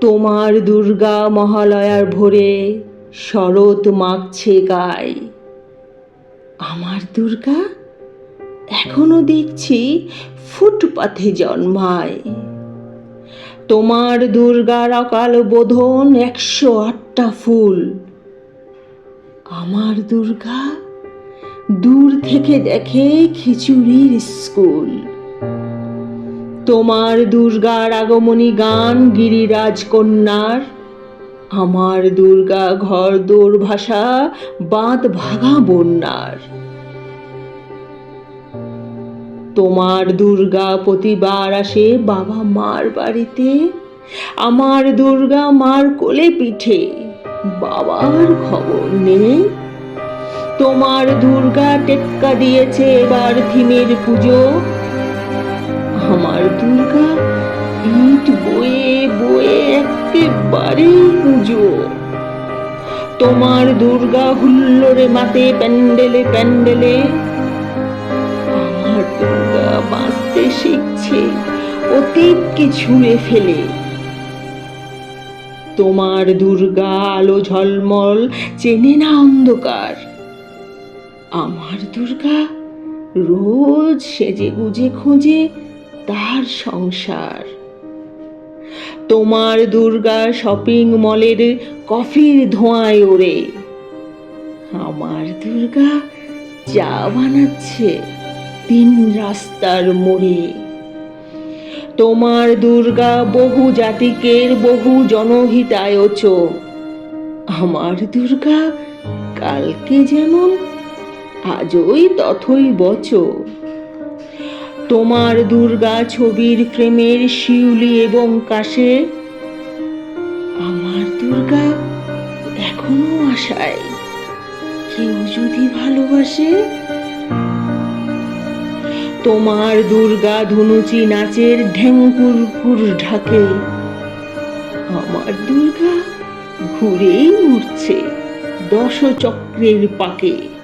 তোমার দুর্গা মহালয়ার ভোরে শরৎ মাগছে গায়। আমার দুর্গা, এখনও দেখছি ফুটপাথে জন্মায়। তোমার দুর্গার অকাল বোধন একশো আটটা ফুল। আমার দুর্গা দূর থেকে দেখে খিচুড়ির স্কুল। তোমার দুর্গার আগমনী গান গিরিরাজ কন্যার। আমার দুর্গা ঘর দোর ভাষা বাঁধ ভাঙা বন্যার। তোমার দুর্গা প্রতিবার আসে বাবা মার বাড়িতে। আমার দুর্গা মার কোলে পিঠে বাবার খবর নেই। তোমার দুর্গা টেক্কা দিয়েছে এবার থিমের পুজো। আমার দুর্গা ইট বয়ে বয়ে একেবারে পুজো। তোমার দুর্গা হুল্লোড়ে মাতে প্যান্ডেলে প্যান্ডেলে। আমার দুর্গা বাঁচতে শিখছে অতীতকে ছুঁড়ে ফেলে। তোমার দুর্গা আলো ঝলমল, চেনে না অন্ধকার। আমার দুর্গা রোজ সেজে গুজে খোঁজে তার সংসার। তোমার দুর্গা শপিং মলের কফির ধোঁয়ায় ওড়ে। আমার দুর্গা চা বানাচ্ছে তিন রাস্তার মোড়ে। তোমার দুর্গা বহু জাতিকের বহু জনহিতায়চ আমার দুর্গা কালকে যেমন, আজই তথই বচ। তোমার দুর্গা ছবির ফ্রেমের শিউলি এবং কাশে আমার দুর্গা এখনও আশায় কেউ যদি ভালোবাসে? তোমার দুর্গা ধনুচি নাচের ঢেঙ্কুরকুর ঢাকে। আমার দুর্গা ঘুরেই উঠছে দশ চক্রের পাকে।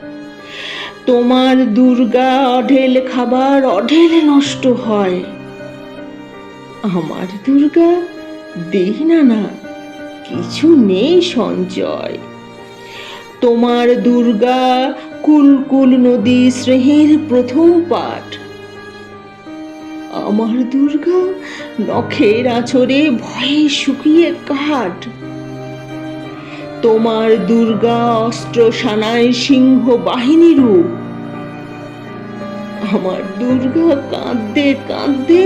তোমার দুর্গা অঢেল খাবার অঢেল নষ্ট হয়। আমার দুর্গা দেই না না কিছু নেই সঞ্চয়। তোমার দুর্গা কুলকুল নদী শ্রেহের প্রথম পাঠ। আমার দুর্গা নখের আছরে ভয়ে শুকিয়ে কাঠ। তোমার দুর্গা অস্ত্র সানায় সিংহ বাহিনী রূপ। আমার দুর্গা কাঁদতে কাঁদতে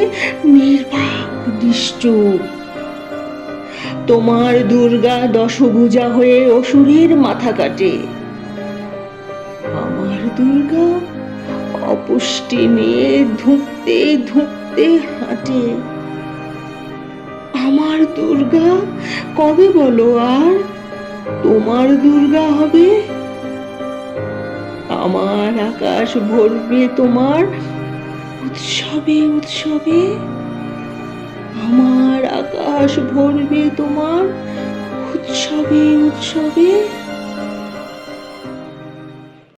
নির্বাক নিষ্ঠুর তোমার দুর্গা দশভুজা হয়ে অসুরের মাথা কাটে। আমার দুর্গা অপুষ্টি নিয়ে ধুঁকতে ধুঁকতে হাঁটে। আমার দুর্গা কবে বলো আর তোমার দুর্গা হবে? আমার আকাশ ভরবে তোমার উৎসবে উৎসবে? আমার আকাশ ভরবে তোমার উৎসবে উৎসবে?